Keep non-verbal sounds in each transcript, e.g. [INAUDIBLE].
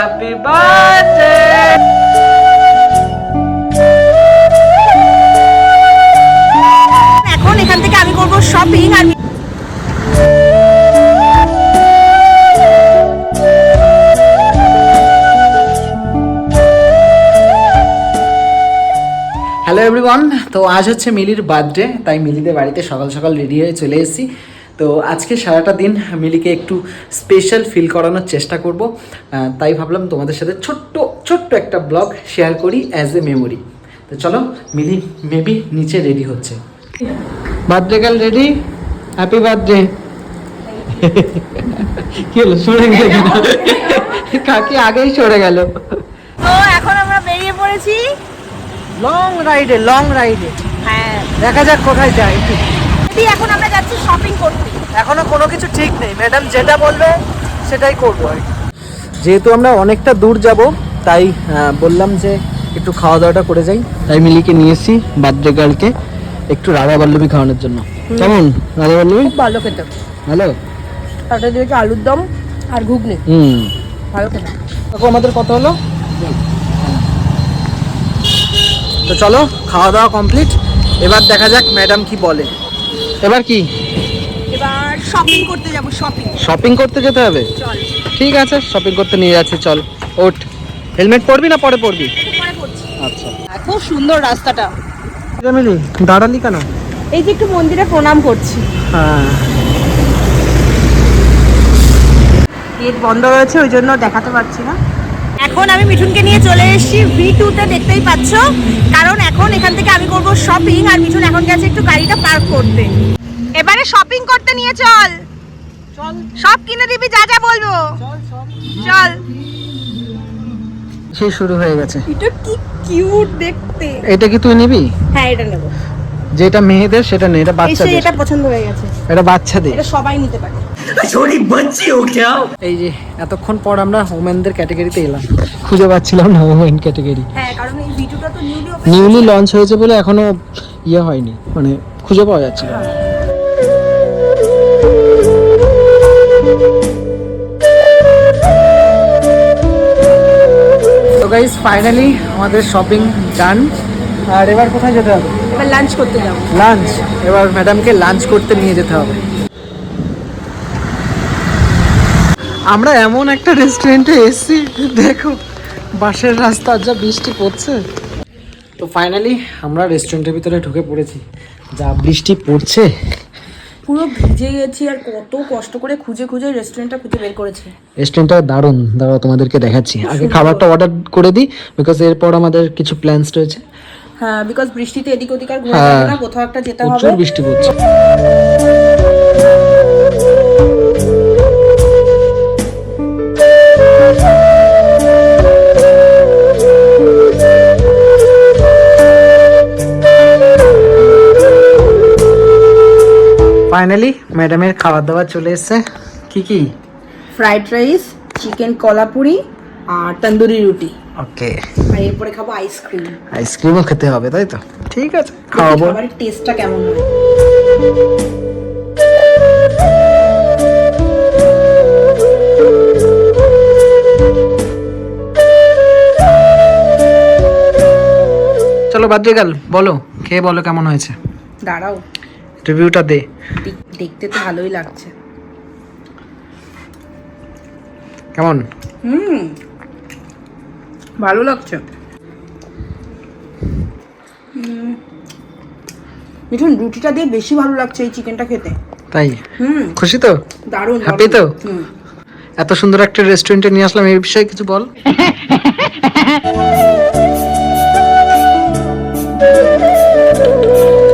Happy birthday এখন এখান থেকে আমি করব শপিং আর হ্যালো এভরিওয়ান তো আজ হচ্ছে মিলির বার্থডে তাই মিলিদের বাড়িতে সকাল সকাল রেডি হয়ে চলে এসেছি। তো আজকে সারাটা দিন মিলিকে একটু স্পেশাল ফিল করানোর চেষ্টা করব। তাই ভাবলাম তোমাদের সাথে ছোট্ট ছোট্ট একটা ব্লগ শেয়ার করি অ্যাজ এ মেমোরি তো চলো মিলি মেবি নিচে রেডি হচ্ছে। Birthday girl ready happy birthday কি হলো সরে গেল? কাকি আগেই সরে গেল। তো এখন আমরা বেরিয়ে পড়েছি। লং রাইডে লং রাইডে হ্যাঁ। দেখা যাক কোথায় যাই এই এখন আমরা যাচ্ছি শপিং করতে। এখনও কোনো কিছু ঠিক নেই। ম্যাডাম যেটা বলবে সেটাই করব। যেহেতু আমরা অনেকটা দূর যাব তাই বললাম যে একটু খাওয়া দাওয়াটা করে যাই। তাই মিলিকে নিয়ে এসেছি বার্থডে গার্লকে একটু রাধা বল্লভী খাওয়ানোর জন্য। কেমন? রাধা বল্লভী? ভালো খেতে। ভালো? তাতে দিয়েছে আলুর দম আর ঘুগনি? হুম। ভালো খেতে। দেখো আমাদের কত হলো? তো চলো খাওয়া দাওয়া কমপ্লিট এবার দেখা যাক ম্যাডাম কি বলে। এবার কি? এবার শপিং করতে যাব শপিং শপিং করতে যেতে হবে? চল। ঠিক আছে শপিং করতে নিয়ে যাচ্ছি চল। ওঠ। হেলমেট পরবি না পরে পরবি? পরে করছি আচ্ছা। খুব সুন্দর রাস্তাটা। মিলি দাঁড়ালি কেন? এই যে একটু মন্দিরে প্রণাম করছি। হ্যাঁ। গেট বন্ধ রয়েছে ওই জন্য দেখাতে পারছি না। এখন আমি মিঠুনকে নিয়ে চলে এসেছি ভি টুতে দেখতেই পাচ্ছ। কারণ এখন এখান থেকে আমি করব শপিং আর মিঠুন এখন গেছে একটু গাড়িটা পার্ক করতে। এবারে শপিং করতে নিয়ে চল। চল। সব কিনে দিবি যা যা বলব। চল চল। চল। সে শুরু হয়ে গেছে। এটা কি কিউট দেখতে। এটা কি তুই নিবি? হ্যাঁ এটা নেব। যেটা মেয়েদের সেটা নেই এটা বাচ্চাদের। এটা পছন্দ হয়ে গেছে। এটা বাচ্চাদের। এটা সবাই নিতে পারে। এই যে এতক্ষণ পর আমরা ওমেনদের ক্যাটাগরিতে এলাম। খুঁজে পাচ্ছিলাম না ওমেন ক্যাটাগরি হ্যাঁ কারণ এই ভিডিওটা তো নিউলি নিউলি লঞ্চ হয়েছে বলে এখনও ইয়ে হয়নি মানে খুঁজে পাওয়া যাচ্ছে না। তো গাইস ফাইনালি আমাদের শপিং ডান আর এবার কোথায় যেতে হবে? এবার লাঞ্চ করতে যাব। লাঞ্চ এবার ম্যাডামকে লাঞ্চ করতে নিয়ে যেতে হবে। আমরা এমন একটা রেস্টুরেন্টে এসেছি দেখো বাসের রাস্তা যা বৃষ্টি পড়ছে। তো ফাইনালি আমরা রেস্টুরেন্টের ভিতরে ঢুকে পড়েছি। যা বৃষ্টি পড়ছে। পুরো ভিজে গেছি আর কত কষ্ট করে খুঁজে খুঁজে রেস্টুরেন্টটা খুঁজে বের করেছে। রেস্টুরেন্টটা দারুণ। দাঁড়াও তোমাদেরকে দেখাচ্ছি। [LAUGHS] আগে খাবারটা অর্ডার করে দিই বিকজ এরপর আমাদের কিছু প্ল্যানস রয়েছে। হ্যাঁ বিকজ বৃষ্টিতে এদিক ওদিক আর ঘুরে হ্যাঁ। যাবে না কোথাও একটা যেতে হবে। প্রচুর বৃষ্টি পড়ছে। ফাইনালি ম্যাডামের খাবার দাবার চলে এসেছে। কি কি? ফ্রাইড রাইস চিকেন কলাপুরি আর তন্দুরি রুটি। ওকে। আর এরপরে খাব আইসক্রিম আইসক্রিমও খেতে হবে তাই তো? ঠিক আছে খাওয়াবো। খাবারের টেস্টটা কেমন হয়। চলো বাদ্রে গেল বলো খেয়ে বলো কেমন হয়েছে। দাঁড়াও। রিভিউটা দে। দেখ- দেখতে তো ভালোই লাগছে। কেমন? হুম। ভালো লাগছে। মিঠুন রুটিটা দিয়ে বেশি ভালো লাগছে এই চিকেনটা খেতে। তাই? হুম। খুশি তো? দারুণ দারুণ। তো? এত সুন্দর একটা রেস্টুরেন্টে নিয়ে আসলাম এই বিষয়ে কিছু বল। হ্যাঁ [LAUGHS]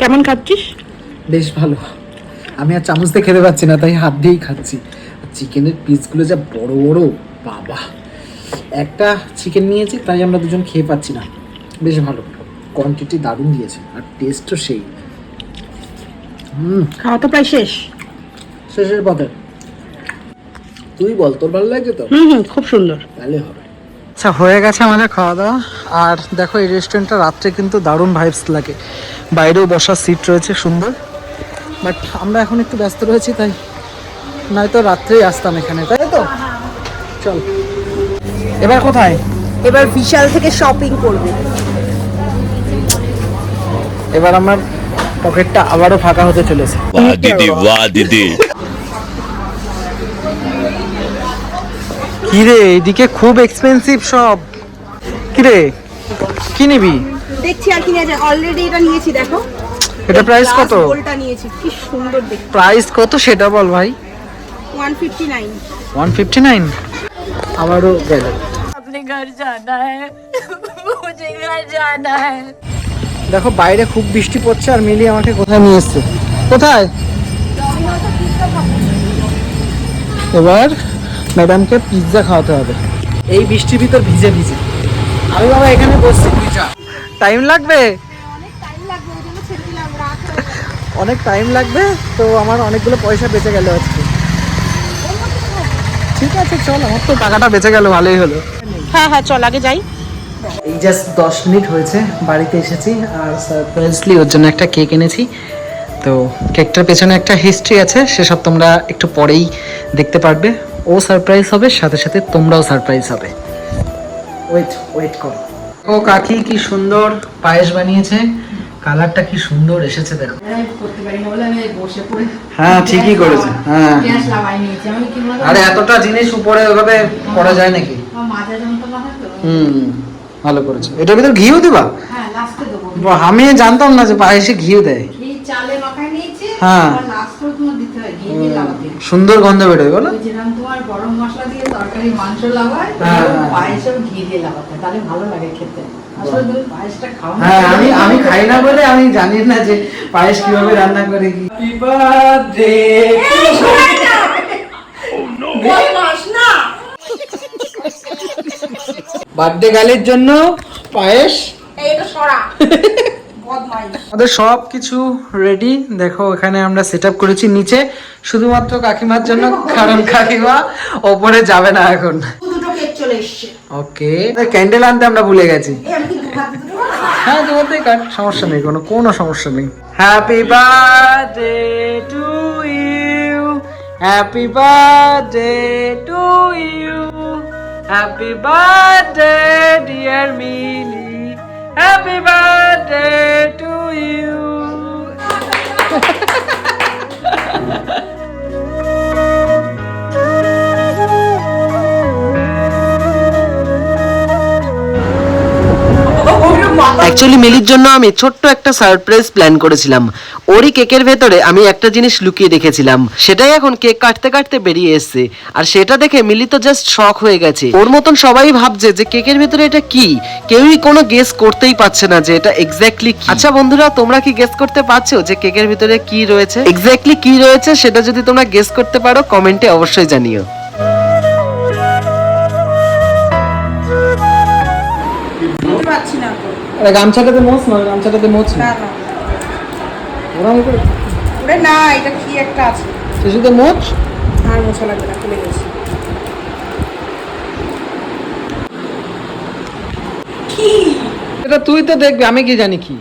কেমন খাচ্ছিস? বেশ ভালো। আমি আর চামচ দিয়ে খেতে পাচ্ছি না তাই হাত দিয়েই খাচ্ছি। চিকেনের পিসগুলো যা বড় বড় বাবা। একটা চিকেন নিয়েছি তাই আমরা দুজন খেয়ে পাচ্ছি না। বেশ ভালো। কোয়ান্টিটি দারুণ দিয়েছে আর টেস্টও সেই। হুম। খাওয়া তো প্রায় শেষ। শেষের পথে। তুই বল তোর ভালো লাগছে তো? হুম হুম খুব সুন্দর। তাহলে হবে। আচ্ছা হয়ে গেছে আমাদের খাওয়া দাওয়া আর দেখো এই রেস্টুরেন্টটা রাত্রে কিন্তু দারুণ ভাইবস লাগে। বাইরেও বসার সিট রয়েছে সুন্দর। বাট আমরা এখন একটু ব্যস্ত রয়েছি তাই নয়তো রাত্রেই আসতাম এখানে তাই তো? চল। এবার কোথায়? এবার বিশাল থেকে শপিং করব। এবার আমার পকেটটা আবারও ফাঁকা হতে চলেছে। দিদি বাহ দিদি। কিরে এইদিকে খুব এক্সপেন্সিভ সব কিরে কি নিবি দেখছি আর কি নিয়েছে অলরেডি এটা নিয়েছি দেখো এটা প্রাইস কত গোলটা নিয়েছি কি সুন্দর দেখতে প্রাইস কত সেটা বল ভাই one fifty nine one fifty nine আমারও গেল अपने घर जाना है मुझे घर जाना है দেখো বাইরে খুব বৃষ্টি পড়ছে আর মিলি আমাকে কোথায় নিয়ে এসছে কোথায় এবার ম্যাডামকে পিৎজা খাওয়াতে হবে। এই বৃষ্টির ভিতর ভিজে ভিজে। আমি বাবা এখানে বসছি টাইম লাগবে? অনেক টাইম লাগবে তো আমার অনেকগুলো পয়সা বেঁচে গেল আজকে। ঠিক আছে চল আমার তো টাকাটা বেঁচে গেল ভালোই হলো। হ্যাঁ হ্যাঁ চল আগে যাই। এই জাস্ট দশ মিনিট হয়েছে বাড়িতে এসেছি আর সারপ্রাইজলি ওর জন্য একটা কেক এনেছি। তো কেকটার পেছনে একটা হিস্ট্রি আছে সেসব তোমরা একটু পরেই দেখতে পারবে। ও সারপ্রাইজ হবে সাথে সাথে তোমরাও সারপ্রাইজ হবে। ওয়েট ওয়েট করো। ও কাকি কি সুন্দর পায়েস বানিয়েছে কালারটা কি সুন্দর এসেছে দেখো। করতে পারি না বলে আমি বসে পড়ে। হ্যাঁ ঠিকই করেছে হ্যাঁ। আরে এতটা জিনিস উপরে ওভাবে করা যায় নাকি? হুম ভালো করেছে। এটার ভিতর ঘিও দিবা? হ্যাঁ লাস্টে দেবো। বাহ, আমি জানতাম না যে পায়েসে ঘিও দেয়। ঘি চালে মাখাই নিয়েছি হ্যাঁ। দিতে হয় ঘি সুন্দর গন্ধ বেরোয় বলো। যেরকম তোমার গরম মশলা দিয়ে তরকারি মাংস লাগায় হ্যাঁ, হ্যাঁ। পায়েসেও ঘি দিয়ে লাগাতে তাহলে ভালো লাগে খেতে। হ্যাঁ আমি আমি খাই না বলে আমি জানি না যে পায়েস কীভাবে রান্না করে কি। বার্থডে গালের জন্য পায়েস। এটা সরা। [LAUGHS] আমাদের সব কিছু রেডি দেখো, এখানে আমরা সেট করেছি নিচে। শুধুমাত্র কাকিমার জন্য, কারণ কাকিমা ওপরে যাবে না এখন। ওকে ক্যান্ডেল আনতে আমরা ভুলে গেছি? হ্যাঁ সমস্যা নেই, কোনো কোনো সমস্যা নেই। Happy to you happy to you happy dear Mili actually মিলির জন্য আমি ছোট্ট একটা সারপ্রাইজ প্ল্যান করেছিলাম। ওরই কেকের ভেতরে আমি একটা জিনিস লুকিয়ে রেখেছিলাম সেটাই এখন কেক কাটতে কাটতে বেরিয়ে এসেছে। আর সেটা দেখে মিলি তো জাস্ট শক হয়ে গেছে। ওর মতন সবাই ভাবছে যে কেকের ভেতরে এটা কি? কেউই কোনো গেস করতেই পারছে না যে এটা এক্স্যাক্টলি আচ্ছা বন্ধুরা, তোমরা কি গেস করতে পারছ যে কেকের ভিতরে কি রয়েছে? এক্স্যাক্টলি কি রয়েছে সেটা যদি তোমরা গেস করতে পারো কমেন্টে অবশ্যই জানিও। আরে গামছাটাতে মোছ না গামছাটাতে মোছ না। না ওরা মুখে ওরে না এটা কি একটা আছে? শিশুতে মোছ? আর মোছা লাগবে না খুলে গেছে কি? এটা তুই তো দেখবি আমি কি জানি কি।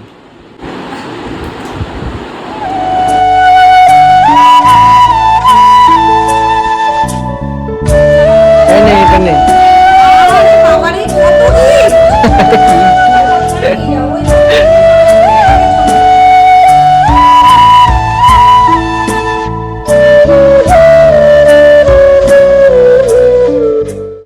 এটা নেই